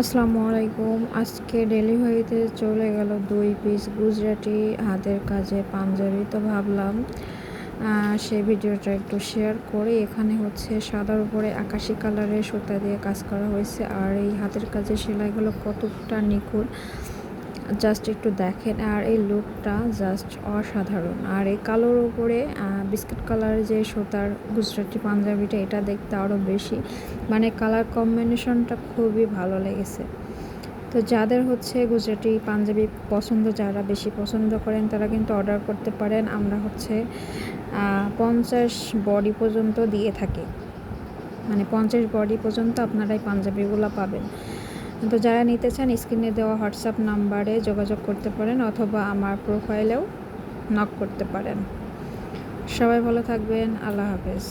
আসসালামু আলাইকুম। আজকে ডেলিভারিতে চলে গেল দুই পিস গুজরাটি হাতের কাজে পাঞ্জাবি। তো ভাবলাম সেই ভিডিওটা একটু শেয়ার করে। এখানে হচ্ছে সাদার উপরে আকাশি কালারের সুতা দিয়ে কাজ করা হয়েছে। আর এই হাতের কাজে সেলাইগুলো কতটা নিখুঁত জাস্ট একটু দেখেন, আর এই লুকটা জাস্ট অসাধারণ। আর এই কালোর উপরে বিস্কিট কালারের যে সুতার, গুজরাটি পাঞ্জাবিটা, এটা দেখতে আরও বেশি। মানে কালার কম্বিনেশনটা খুবই ভালো লেগেছে। তো যাদের হচ্ছে গুজরাটি পাঞ্জাবি পছন্দ, যারা বেশি পছন্দ করেন, তারা কিন্তু অর্ডার করতে পারেন। আমরা হচ্ছে পঞ্চাশ বডি পর্যন্ত দিয়ে থাকি। মানে পঞ্চাশ বডি পর্যন্ত আপনারা এই পাঞ্জাবিগুলো পাবেন। তো যারা নিতে চান, স্ক্রিনে দেওয়া হোয়াটসঅ্যাপ নাম্বারে যোগাযোগ করতে পারেন অথবা আমার প্রোফাইলেও নক করতে পারেন। সবাই ভালো থাকবেন, আল্লাহ হাফেজ।